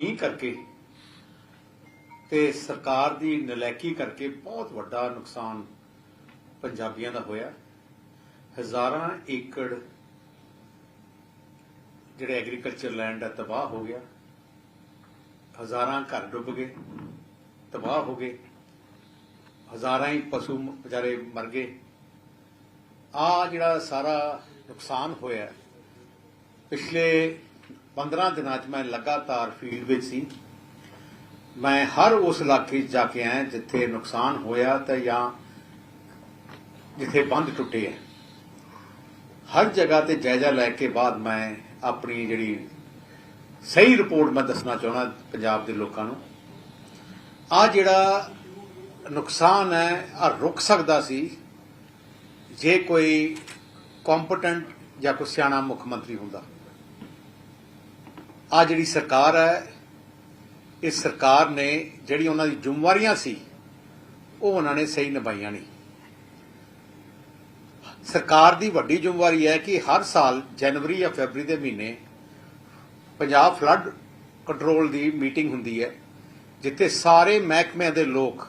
ਨਹੀਂ ਕਰਕੇ? ਤੇ ਸਰਕਾਰ ਦੀ ਨਲੈਕੀ ਕਰਕੇ ਬਹੁਤ ਵੱਡਾ ਨੁਕਸਾਨ ਪੰਜਾਬੀਆਂ ਦਾ ਹੋਇਆ। ਹਜ਼ਾਰਾਂ ਏਕੜ ਜਿਹੜੇ ਐਗਰੀਕਲਚਰ ਲੈਂਡ ਹੈ ਤਬਾਹ ਹੋ ਗਿਆ। ਹਜ਼ਾਰਾਂ ਘਰ ਡੁੱਬ ਗਏ, ਤਬਾਹ ਹੋ ਗਏ। ਹਜ਼ਾਰਾਂ ਹੀ ਪਸ਼ੂ ਵਿਚਾਰੇ ਮਰ ਗਏ। ਆ ਜਿਹੜਾ ਸਾਰਾ ਨੁਕਸਾਨ ਹੋਇਆ, ਪਿਛਲੇ 15 ਦਿਨਾਂ 'ਚ ਮੈਂ ਲਗਾਤਾਰ ਫੀਲਡ ਵਿੱਚ ਸੀ। ਮੈਂ ਹਰ ਉਸ ਇਲਾਕੇ 'ਚ ਜਾ ਕੇ ਆਇਆ ਜਿੱਥੇ ਨੁਕਸਾਨ ਹੋਇਆ ਤੇ ਜਾਂ ਜਿੱਥੇ ਬੰਦ ਟੁੱਟੇ ਹੈ ਹਰ ਜਗ੍ਹਾ ਤੇ ਜਾਇਜ਼ਾ ਲੈ ਕੇ ਬਾਅਦ ਮੈਂ ਆਪਣੀ ਜਿਹੜੀ ਸਹੀ ਰਿਪੋਰਟ ਮੈਂ ਦੱਸਣਾ ਚਾਹਣਾ ਪੰਜਾਬ ਦੇ ਲੋਕਾਂ ਨੂੰ। ਆ ਜਿਹੜਾ ਨੁਕਸਾਨ ਹੈ, ਆ ਰੁਕ ਸਕਦਾ ਸੀ। ਜੇ ਕੋਈ ਕੰਪੀਟੈਂਟ ਜਾਂ ਕੋਈ ਸਿਆਣਾ ਮੁੱਖ ਮੰਤਰੀ ਹੁੰਦਾ। ਆ ਜਿਹੜੀ ਸਰਕਾਰ ਹੈ ਇਸ ਸਰਕਾਰ ਨੇ ਜਿਹੜੀ ਉਹਨਾਂ ਦੀ ਜ਼ਿੰਮੇਵਾਰੀਆਂ ਸੀ, ਉਹ ਉਹਨਾਂ ਨੇ ਸਹੀ ਨਿਭਾਈਆਂ ਨਹੀਂ। ਸਰਕਾਰ ਦੀ ਵੱਡੀ ਜ਼ਿੰਮੇਵਾਰੀ ਹੈ ਕਿ ਹਰ ਸਾਲ ਜਨਵਰੀ ਜਾਂ ਫੈਬਰੀ ਦੇ ਮਹੀਨੇ ਪੰਜਾਬ ਫਲੱਡ ਕੰਟਰੋਲ ਦੀ ਮੀਟਿੰਗ ਹੁੰਦੀ ਹੈ, ਜਿੱਥੇ ਸਾਰੇ ਮਹਿਕਮਿਆਂ ਦੇ ਲੋਕ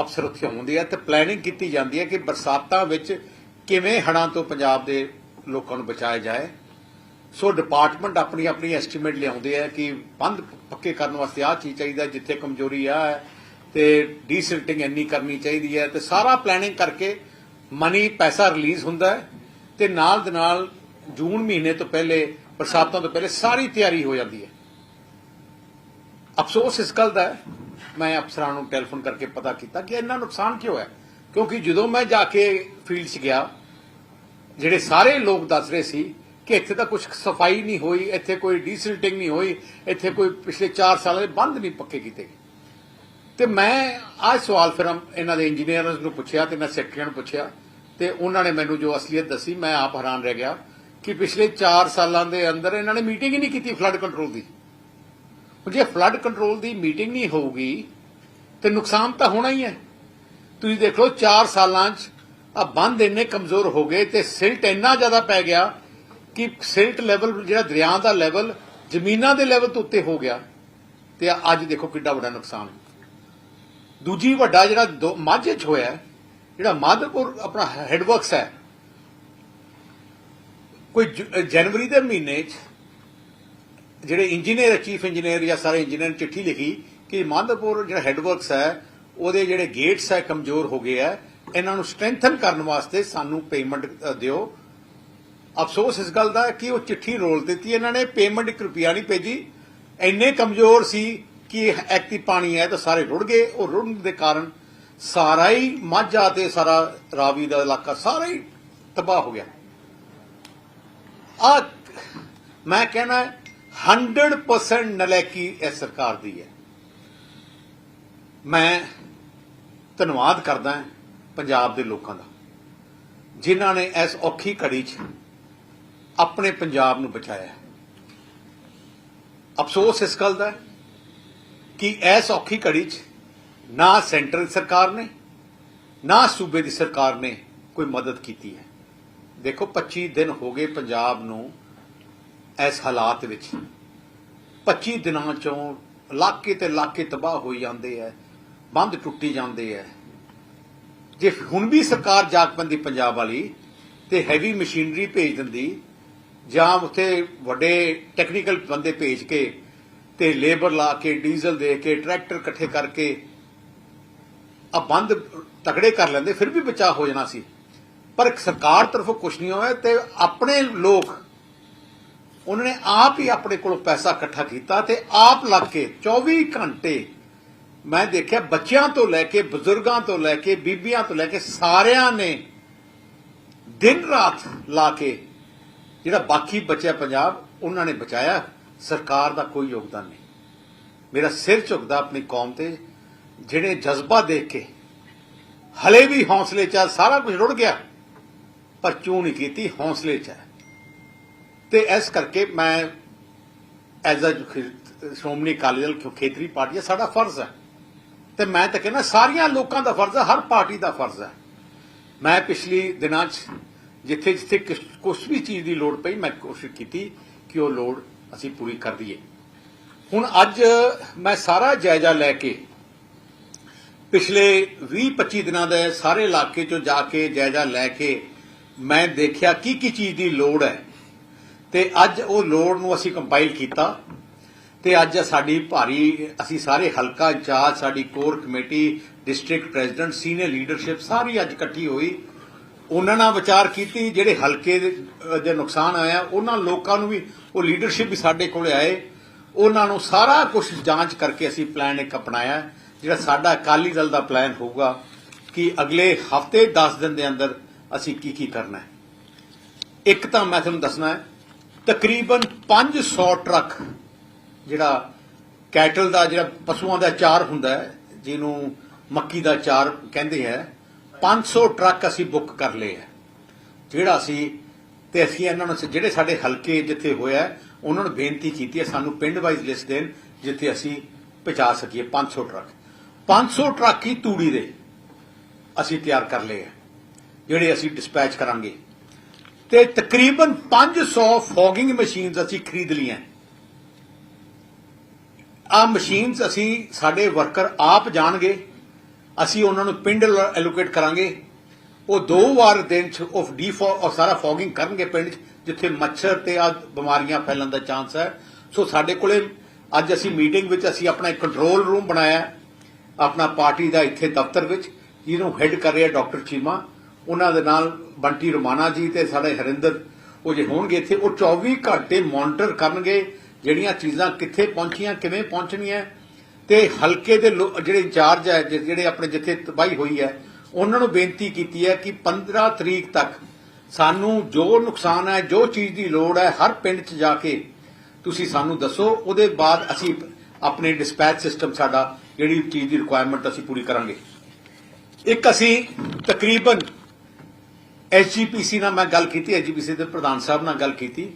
ਅਫਸਰ ਉੱਥੇ ਹੁੰਦੇ ਆ ਤੇ ਪਲੈਨਿੰਗ ਕੀਤੀ ਜਾਂਦੀ ਹੈ ਕਿ ਬਰਸਾਤਾਂ ਵਿੱਚ ਕਿਵੇਂ ਹੜਾਂ ਤੋਂ ਪੰਜਾਬ ਦੇ ਲੋਕਾਂ ਨੂੰ ਬਚਾਇਆ ਜਾਏ। ਸੋ ਡਿਪਾਰਟਮੈਂਟ ਆਪਣੀ ਆਪਣੀ ਐਸਟੀਮੇਟ ਲਿਆਉਂਦੇ ਆ ਕਿ ਬੰਦ ਪੱਕੇ ਕਰਨ ਵਾਸਤੇ ਆਹ ਚੀਜ਼ ਚਾਹੀਦਾ ਜਿੱਥੇ ਕਮਜ਼ੋਰੀ ਆ, ਤੇ ਡੀਸਿਲਟਿੰਗ ਇੰਨੀ ਕਰਨੀ ਚਾਹੀਦੀ ਹੈ, ਤੇ ਸਾਰਾ ਪਲੈਨਿੰਗ ਕਰਕੇ ਮਨੀ ਪੈਸਾ ਰਿਲੀਜ਼ ਹੁੰਦਾ ਹੈ, ਤੇ ਨਾਲ ਦੇ ਨਾਲ ਜੂਨ ਮਹੀਨੇ ਤੋਂ ਪਹਿਲੇ, ਬਰਸਾਤਾਂ ਤੋਂ ਪਹਿਲੇ ਸਾਰੀ ਤਿਆਰੀ ਹੋ ਜਾਂਦੀ ਹੈ। ਅਫਸੋਸ ਇਸ ਗੱਲ ਦਾ ਮੈਂ ਅਫਸਰਾਂ ਨੂੰ ਟੈਲੀਫੋਨ ਕਰਕੇ ਪਤਾ ਕੀਤਾ ਕਿ ਇੰਨਾ ਨੁਕਸਾਨ ਕਿਉਂ ਹੈ? ਕਿਉਂਕਿ ਜਦੋਂ ਮੈਂ ਜਾ ਕੇ ਫੀਲਡ 'ਚ ਗਿਆ, ਜਿਹੜੇ ਸਾਰੇ ਲੋਕ ਦੱਸ ਰਹੇ ਸੀ ਕਿ ਇੱਥੇ ਤਾਂ ਕੁਝ ਸਫ਼ਾਈ ਨਹੀਂ ਹੋਈ, ਇੱਥੇ ਕੋਈ ਡੀਸਿਲਟਿੰਗ ਨਹੀਂ ਹੋਈ, ਇੱਥੇ ਕੋਈ ਪਿਛਲੇ 4 ਸਾਲਾਂ ਦੇ ਬੰਦ ਨਹੀਂ ਪੱਕੇ ਕੀਤੇ ਗਏ। ਤੇ ਮੈਂ ਆਹ ਸਵਾਲ ਫਿਰ ਇਹਨਾਂ ਦੇ ਇੰਜੀਨੀਅਰਸ ਨੂੰ ਪੁੱਛਿਆ ਤੇ ਮੈਂ ਸੈਕਟਰੀਆਂ ਨੂੰ ਪੁੱਛਿਆ ਤੇ ਉਹਨਾਂ ਨੇ ਮੈਨੂੰ ਜੋ ਅਸਲੀਅਤ ਦੱਸੀ, ਮੈਂ ਆਪ ਹੈਰਾਨ ਰਹਿ ਗਿਆ ਕਿ ਪਿਛਲੇ 4 ਸਾਲਾਂ ਦੇ ਅੰਦਰ ਇਹਨਾਂ ਨੇ ਮੀਟਿੰਗ ਹੀ ਨਹੀਂ ਕੀਤੀ ਫਲੱਡ ਕੰਟਰੋਲ ਦੀ। ਜੇ ਫਲੱਡ ਕੰਟਰੋਲ ਦੀ ਮੀਟਿੰਗ ਨਹੀਂ ਹੋਊਗੀ, ਤੇ ਨੁਕਸਾਨ ਤਾਂ ਹੋਣਾ ਹੀ ਹੈ। ਤੁਸੀਂ ਦੇਖ ਲਓ 4 ਸਾਲਾਂ 'ਚ ਆ ਬੰਦ ਇੰਨੇ ਕਮਜ਼ੋਰ ਹੋ ਗਏ ਤੇ ਸਿਲਟ ਇੰਨਾ ਜ਼ਿਆਦਾ ਪੈ ਗਿਆ ਕਿ ਸਿਲਟ ਲੈਵਲ, ਜਿਹੜਾ ਦਰਿਆ ਦਾ ਲੈਵਲ ਜ਼ਮੀਨਾਂ ਦੇ ਲੈਵਲ ਤੋਂ ਉੱਤੇ ਹੋ ਗਿਆ, ਤੇ ਅੱਜ ਦੇਖੋ ਕਿੱਡਾ ਵੱਡਾ ਨੁਕਸਾਨ ਦੂਜੀ ਵੱਡਾ ਜਿਹੜਾ ਮਾਝੇ 'ਚ ਹੋਇਆ, ਜਿਹੜਾ ਮਾਧੋਪੁਰ ਆਪਣਾ ਹੈਡਵਰਕਸ ਹੈ, ਕੋਈ ਜਨਵਰੀ ਦੇ ਮਹੀਨੇ 'ਚ ਜਿਹੜੇ ਇੰਜੀਨੀਅਰ ਚੀਫ ਇੰਜੀਨੀਅਰ ਜਾਂ ਸਾਰੇ ਇੰਜੀਨੀਅਰ ਚਿੱਠੀ ਲਿਖੀ ਕਿ ਮਾਧੋਪੁਰ ਜਿਹੜਾ ਹੈਡਵਰਕਸ ਹੈ, ਉਹਦੇ ਜਿਹੜੇ ਗੇਟਸ ਹੈ, ਕਮਜ਼ੋਰ ਹੋ ਗਏ ਹੈ, ਇਹਨਾਂ ਨੂੰ ਸਟਰੈਂਥਨ ਕਰਨ ਵਾਸਤੇ ਸਾਨੂੰ ਪੇਮੈਂਟ ਦਿਓ। ਅਫਸੋਸ ਇਸ ਗੱਲ ਦਾ ਕਿ ਉਹ ਚਿੱਠੀ ਰੋਲ ਦਿੱਤੀ ਇਹਨਾਂ ਨੇ ਪੇਮੈਂਟ 1 ਰੁਪਿਆ ਨਹੀਂ ਭੇਜੀ। ਇੰਨੇ ਕਮਜ਼ੋਰ ਸੀ ਕਿ ਐਕਤੀ ਪਾਣੀ ਹੈ ਤਾਂ ਸਾਰੇ ਰੁੜ ਗਏ। ਉਹ ਰੁੜਨ ਦੇ ਕਾਰਨ ਸਾਰਾ ਹੀ ਮਾਝਾ ਤੇ ਸਾਰਾ ਰਾਵੀ ਦਾ ਇਲਾਕਾ ਸਾਰਾ ਹੀ ਤਬਾਹ ਹੋ ਗਿਆ। ਆ ਮੈਂ ਕਹਿਣਾ 100% ਨਲਾਇਕੀ ਇਸ ਸਰਕਾਰ ਦੀ ਹੈ। ਮੈਂ ਧੰਨਵਾਦ ਕਰਦਾ ਪੰਜਾਬ ਦੇ ਲੋਕਾਂ ਦਾ, ਜਿਨ੍ਹਾਂ ਨੇ ਇਸ ਔਖੀ ਘੜੀ 'ਚ ਆਪਣੇ ਪੰਜਾਬ ਨੂੰ ਬਚਾਇਆ ਅਫਸੋਸ ਇਸ ਗੱਲ ਦਾ ਕਿ ਇਸ ਔਖੀ ਘੜੀ 'ਚ ਨਾ ਸੈਂਟਰ ਸਰਕਾਰ ਨੇ, ਨਾ ਸੂਬੇ ਦੀ ਸਰਕਾਰ ਨੇ ਕੋਈ ਮਦਦ ਕੀਤੀ ਹੈ। ਦੇਖੋ 25 ਦਿਨ ਹੋ ਗਏ ਪੰਜਾਬ ਨੂੰ ਇਸ ਹਾਲਾਤ ਵਿੱਚ। 25 ਦਿਨਾਂ ਚੋਂ ਇਲਾਕੇ ਤੇ ਇਲਾਕੇ ਤਬਾਹ ਹੋਈ ਜਾਂਦੇ ਐ ਬੰਦ ਟੁੱਟੀ ਜਾਂਦੇ ਐ ਜੇ ਹੁਣ ਵੀ ਸਰਕਾਰ ਜਾਗ ਪੈਂਦੀ ਪੰਜਾਬ ਵਾਲੀ ਤੇ ਹੈਵੀ ਮਸ਼ੀਨਰੀ ਭੇਜ ਦਿੰਦੀ ਜਾਂ ਉੱਥੇ ਵੱਡੇ ਟੈਕਨੀਕਲ ਬੰਦੇ ਭੇਜ ਕੇ ਤੇ ਲੇਬਰ ਲਾ ਕੇ ਡੀਜ਼ਲ ਦੇ ਕੇ ਟਰੈਕਟਰ ਇਕੱਠੇ ਕਰਕੇ ਆ ਬੰਦ ਤਕੜੇ ਕਰ ਲੈਂਦੇ, ਫਿਰ ਵੀ ਬਚਾਅ ਹੋ ਜਾਣਾ ਸੀ। ਪਰ ਸਰਕਾਰ ਤਰਫੋਂ ਕੁਝ ਨਹੀਂ ਹੋਇਆ ਤੇ ਆਪਣੇ ਲੋਕ, ਉਹਨਾਂ ਨੇ ਆਪ ਹੀ ਆਪਣੇ ਕੋਲੋਂ ਪੈਸਾ ਇਕੱਠਾ ਕੀਤਾ ਤੇ ਆਪ ਲੱਗ ਕੇ 24 ਘੰਟੇ ਮੈਂ ਦੇਖਿਆ ਬੱਚਿਆਂ ਤੋਂ ਲੈ ਕੇ, ਬਜ਼ੁਰਗਾਂ ਤੋਂ ਲੈ ਕੇ, ਬੀਬੀਆਂ ਤੋਂ ਲੈ ਕੇ ਸਾਰਿਆਂ ਨੇ ਦਿਨ ਰਾਤ ਲਾ ਕੇ ਜਿਹੜਾ ਬਾਕੀ ਬਚਿਆ ਪੰਜਾਬ ਉਹਨਾਂ ਨੇ ਬਚਾਇਆ। ਸਰਕਾਰ ਦਾ ਕੋਈ ਯੋਗਦਾਨ ਨਹੀਂ। ਮੇਰਾ ਸਿਰ ਝੁਕਦਾ ਆਪਣੀ ਕੌਮ ਤੇ ਜਿਹੜੇ ਜਜ਼ਬਾ ਦੇਖ ਕੇ ਹਲੇ ਵੀ ਹੌਸਲੇ ਚ ਆ, ਸਾਰਾ ਕੁਝ ਰੁੜ ਗਿਆ ਪਰ ਚੂੰ ਨਹੀਂ ਕੀਤੀ ਹੌਸਲੇ ਚ ਹੈ। ਤੇ ਇਸ ਕਰਕੇ ਮੈਂ ਐਜ਼ ਅ ਸ਼੍ਰੋਮਣੀ ਅਕਾਲੀ ਦਲ ਖੇਤਰੀ ਪਾਰਟੀ ਸਾਡਾ ਫਰਜ਼ ਹੈ। ਤੇ ਮੈਂ ਤਾਂ ਕਹਿੰਦਾ ਸਾਰੀਆਂ ਲੋਕਾਂ ਦਾ ਫਰਜ਼ ਹੈ ਹਰ ਪਾਰਟੀ ਦਾ ਫਰਜ਼ ਹੈ। ਮੈਂ ਪਿਛਲੀ ਦਿਨਾਂ 'ਚ ਜਿੱਥੇ ਜਿੱਥੇ ਕੁਝ ਵੀ ਚੀਜ਼ ਦੀ ਲੋੜ ਪਈ, ਮੈਂ ਕੋਸ਼ਿਸ਼ ਕੀਤੀ ਕਿ ਉਹ ਲੋੜ ਅਸੀਂ ਪੂਰੀ ਕਰ ਦਈਏ। ਹੁਣ ਅੱਜ ਮੈਂ ਸਾਰਾ ਜਾਇਜ਼ਾ ਲੈ ਕੇ ਪਿਛਲੇ 20-25 ਦਿਨਾਂ ਦੇ ਸਾਰੇ ਇਲਾਕੇ ਚੋਂ ਜਾ ਕੇ ਜਾਇਜ਼ਾ ਲੈ ਕੇ ਮੈਂ ਦੇਖਿਆ ਕੀ ਕੀ ਚੀਜ਼ ਦੀ ਲੋੜ ਹੈ। ਤੇ ਅੱਜ ਉਹ ਲੋੜ ਨੂੰ ਅਸੀਂ ਕੰਪਾਈਲ ਕੀਤਾ। ਤੇ ਅੱਜ ਸਾਡੀ ਭਾਰੀ, ਅਸੀਂ ਸਾਰੇ ਹਲਕਾ ਇੰਚਾਰਜ, ਸਾਡੀ core committee, district president, senior leadership ਸਾਰੀ ਅੱਜ ਇਕੱਠੀ ਹੋਈ। ਉਹਨਾਂ ਨਾਲ ਵਿਚਾਰ ਕੀਤੀ, ਜਿਹੜੇ ਹਲਕੇ ਦੇ ਨੁਕਸਾਨ ਆਇਆ, ਉਹਨਾਂ ਲੋਕਾਂ ਨੂੰ ਵੀ, ਉਹ ਲੀਡਰਸ਼ਿਪ ਵੀ ਸਾਡੇ ਕੋਲ ਆਏ। ਉਹਨਾਂ ਨੂੰ ਸਾਰਾ ਕੁਝ ਜਾਂਚ ਕਰਕੇ ਅਸੀਂ ਪਲਾਨ ਇੱਕ ਅਪਣਾਇਆ, ਜਿਹੜਾ ਸਾਡਾ ਅਕਾਲੀ ਦਲ ਦਾ ਪਲਾਨ ਹੋਊਗਾ ਕਿ ਅਗਲੇ ਹਫ਼ਤੇ 10 ਦਿਨ ਦੇ ਅੰਦਰ ਅਸੀਂ ਕੀ ਕੀ ਕਰਨਾ ਹੈ। ਇੱਕ ਤਾਂ ਮੈਂ ਤੁਹਾਨੂੰ ਦੱਸਣਾ ਹੈ, ਤਕਰੀਬਨ 500 ਟਰੱਕ ਜਿਹੜਾ ਕੈਟਲ ਦਾ, ਜਿਹੜਾ ਪਸ਼ੂਆਂ ਦਾ ਚਾਰ ਹੁੰਦਾ ਹੈ, ਜਿਹਨੂੰ ਮੱਕੀ ਦਾ ਚਾਰ ਕਹਿੰਦੇ ਹੈ 500 ਟਰੱਕ ਅਸੀਂ ਬੁੱਕ ਕਰ ਲਏ ਹੈ ਜਿਹੜਾ ਅਸੀਂ ਤੇ ਅਸੀਂ ਇਹਨਾਂ ਨੂੰ ਜਿਹੜੇ ਸਾਡੇ ਹਲਕੇ ਜਿੱਥੇ ਹੋਇਆ, ਉਹਨਾਂ ਨੂੰ ਬੇਨਤੀ ਕੀਤੀ ਹੈ ਸਾਨੂੰ ਪਿੰਡ ਵਾਈਜ਼ ਲਿਸਟ ਦੇਣ, ਜਿੱਥੇ ਅਸੀਂ ਪਹੁੰਚਾ ਸਕੀਏ 500 ਟਰੱਕ। 500 ਟਰੱਕ ਹੀ ਤੂੜੀ ਦੇ ਅਸੀਂ ਤਿਆਰ ਕਰ ਲਏ ਹੈ ਜਿਹੜੇ ਅਸੀਂ ਡਿਸਪੈਚ ਕਰਾਂਗੇ। ਤੇ ਤਕਰੀਬਨ 500 ਫੋਗਿੰਗ ਮਸ਼ੀਨਸ ਅਸੀਂ ਖਰੀਦ ਲਈਆਂ। ਆ ਮਸ਼ੀਨਸ ਅਸੀਂ, ਸਾਡੇ ਵਰਕਰ ਆਪ ਜਾਣਗੇ ਅਸੀਂ ਉਹਨਾਂ ਨੂੰ ਪਿੰਡ ਐਲੋਕੇਟ ਕਰਾਂਗੇ। ਉਹ ਦੋ ਵਾਰ ਦਿਨ ਚ ਉਹ ਡੀਫੋ ਔਰ ਸਾਰਾ ਫੋਗਿੰਗ ਕਰਨਗੇ ਪਿੰਡ 'ਚ, ਜਿੱਥੇ ਮੱਛਰ ਤੇ ਆ ਬਿਮਾਰੀਆਂ ਫੈਲਣ ਦਾ ਚਾਂਸ ਹੈ। ਸੋ ਸਾਡੇ ਕੋਲੇ ਅੱਜ ਅਸੀਂ ਮੀਟਿੰਗ ਵਿੱਚ ਅਸੀਂ ਆਪਣਾ ਇੱਕ ਕੰਟਰੋਲ ਰੂਮ ਬਣਾਇਆ ਆਪਣਾ ਪਾਰਟੀ ਦਾ ਇੱਥੇ ਦਫ਼ਤਰ ਵਿੱਚ, ਜਿਹਨੂੰ ਹੈੱਡ ਕਰ ਰਿਹਾ ਡਾਕਟਰ ਚੀਮਾ। ਉਹਨਾਂ ਦੇ ਨਾਲ ਬੰਟੀ ਰਮਾਨਾ ਜੀ ਤੇ ਸਾਡੇ ਹਰਿੰਦਰ, ਉਹ ਜੇ ਹੋਣਗੇ ਇੱਥੇ, ਉਹ 24 ਘੰਟੇ ਮੋਨੀਟਰ ਕਰਨਗੇ, ਜਿਹੜੀਆਂ ਚੀਜ਼ਾਂ ਕਿੱਥੇ ਪਹੁੰਚੀਆਂ, ਕਿਵੇਂ ਪਹੁੰਚਣੀਆਂ। ਤੇ ਹਲਕੇ ਦੇ ਜਿਹੜੇ ਇੰਚਾਰਜ ਹੈ ਜਿਹੜੇ ਆਪਣੇ ਜਿੱਥੇ ਤਬਾਹੀ ਹੋਈ ਹੈ, ਉਹਨਾਂ ਨੂੰ ਬੇਨਤੀ ਕੀਤੀ ਹੈ ਕਿ 15 ਤਰੀਕ ਤੱਕ ਸਾਨੂੰ ਜੋ ਨੁਕਸਾਨ ਹੈ, ਜੋ ਚੀਜ਼ ਦੀ ਲੋੜ ਹੈ, ਹਰ ਪਿੰਡ 'ਚ ਜਾ ਕੇ ਤੁਸੀਂ ਸਾਨੂੰ ਦੱਸੋ। ਉਹਦੇ ਬਾਅਦ ਅਸੀਂ ਆਪਣੇ ਡਿਸਪੈਚ ਸਿਸਟਮ ਸਾਡਾ, ਜਿਹੜੀ ਚੀਜ਼ ਦੀ ਰਿਕੁਆਇਰਮੈਂਟ ਅਸੀਂ ਪੂਰੀ ਕਰਾਂਗੇ। ਇੱਕ ਅਸੀਂ ਤਕਰੀਬਨ ਐਸਜੀਪੀਸੀ ਨਾਲ ਮੈਂ ਗੱਲ ਕੀਤੀ ਐਸਜੀਪੀਸੀ ਦੇ ਪ੍ਰਧਾਨ ਸਾਹਿਬ ਨਾਲ ਗੱਲ ਕੀਤੀ।